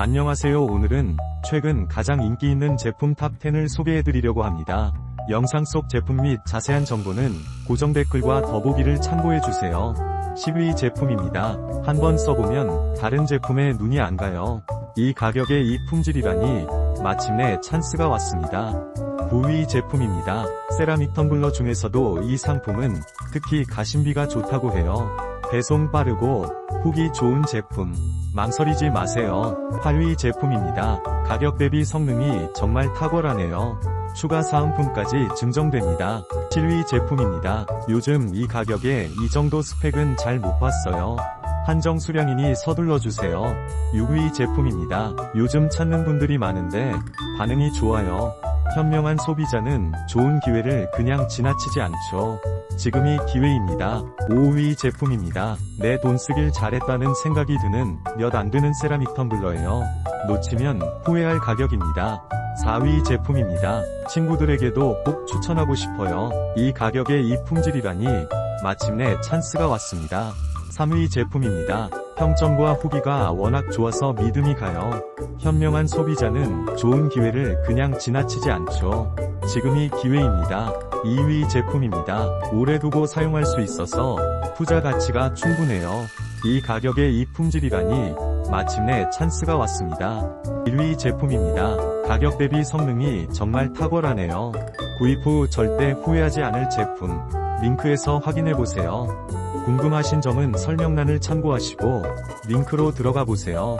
안녕하세요 오늘은 최근 가장 인기 있는 제품 탑10을 소개해드리려고 합니다. 영상 속 제품 및 자세한 정보는 고정 댓글과 더보기를 참고해주세요. 10위 제품입니다. 한번 써보면 다른 제품에 눈이 안 가요. 이 가격에 이 품질이라니 마침내 찬스가 왔습니다. 9위 제품입니다. 세라믹 텀블러 중에서도 이 상품은 특히 가심비가 좋다고 해요. 배송 빠르고 후기 좋은 제품. 망설이지 마세요. 8위 제품입니다. 가격 대비 성능이 정말 탁월하네요. 추가 사은품까지 증정됩니다. 7위 제품입니다. 요즘 이 가격에 이 정도 스펙은 잘 못 봤어요. 한정 수량이니 서둘러 주세요. 6위 제품입니다. 요즘 찾는 분들이 많은데 반응이 좋아요. 현명한 소비자는 좋은 기회를 그냥 지나치지 않죠. 지금이 기회입니다. 5위 제품입니다. 내 돈 쓰길 잘했다는 생각이 드는 몇 안 되는 세라믹 텀블러예요. 놓치면 후회할 가격입니다. 4위 제품입니다. 친구들에게도 꼭 추천하고 싶어요. 이 가격에 이 품질이라니 마침내 찬스가 왔습니다. 3위 제품입니다. 평점과 후기가 워낙 좋아서 믿음이 가요. 현명한 소비자는 좋은 기회를 그냥 지나치지 않죠. 지금이 기회입니다. 2위 제품입니다. 오래 두고 사용할 수 있어서 투자 가치가 충분해요. 이 가격에 이 품질이라니 마침내 찬스가 왔습니다. 1위 제품입니다. 가격 대비 성능이 정말 탁월하네요. 구입 후 절대 후회하지 않을 제품. 링크에서 확인해보세요. 궁금하신 점은 설명란을 참고하시고 링크로 들어가 보세요.